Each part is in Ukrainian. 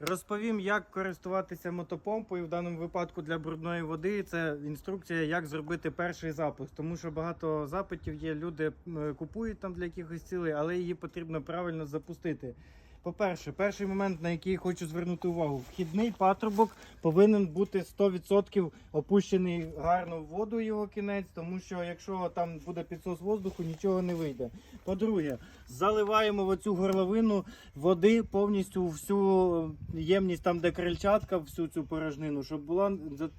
Розповім, як користуватися мотопомпою в даному випадку для брудної води. Це інструкція, як зробити перший запуск. Тому що багато запитів є. Люди купують там для якихось цілей, але її потрібно правильно запустити. По-перше, перший момент, на який хочу звернути увагу, вхідний патрубок повинен бути 100% опущений гарно в воду його кінець, тому що якщо там буде підсос воздуху, нічого не вийде. По-друге, заливаємо в оцю горловину води повністю всю ємність, там де крильчатка, всю цю порожнину, щоб була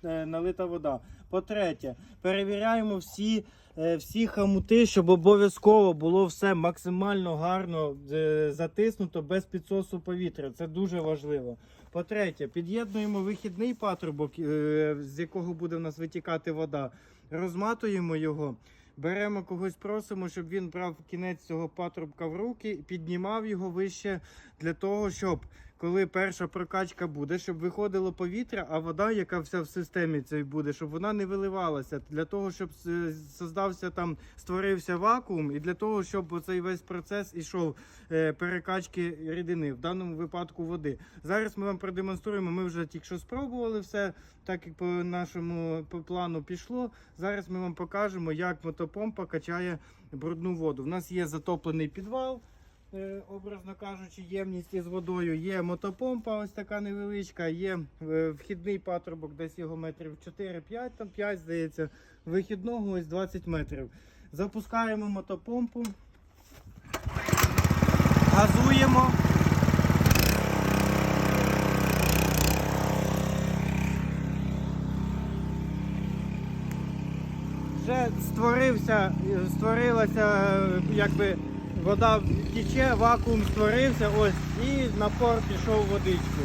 е, налита вода. По-третє, перевіряємо всі, е, всі хамути, щоб обов'язково було все максимально гарно е, затиснуто без підсосу повітря. Це дуже важливо. По-третє, під'єднуємо вихідний патрубок, е, з якого буде в нас витікати вода, розматуємо його. Беремо когось, просимо, щоб він брав кінець цього патрубка в руки, піднімав його вище для того, щоб коли перша прокачка буде, щоб виходило повітря, а вода, яка вся в системі цій буде, щоб вона не виливалася. Для того, щоб создався там, створився вакуум, і для того, щоб цей весь процес ішов е, перекачки рідини, в даному випадку води. Зараз ми вам продемонструємо. Ми вже тільки що спробували все, так як по нашому плану пішло. Зараз ми вам покажемо, як мотопомпа качає брудну воду. У нас є затоплений підвал. Е, Образно кажучи, ємність із водою. Є мотопомпа, ось така невеличка, є е, вхідний патрубок, десь його метрів 4-5, там 5, здається, вихідного ось 20 метрів. Запускаємо мотопомпу, газуємо. Вже створився, створилася, е, якби вода тече, вакуум створився, ось, і напор пішов водичку.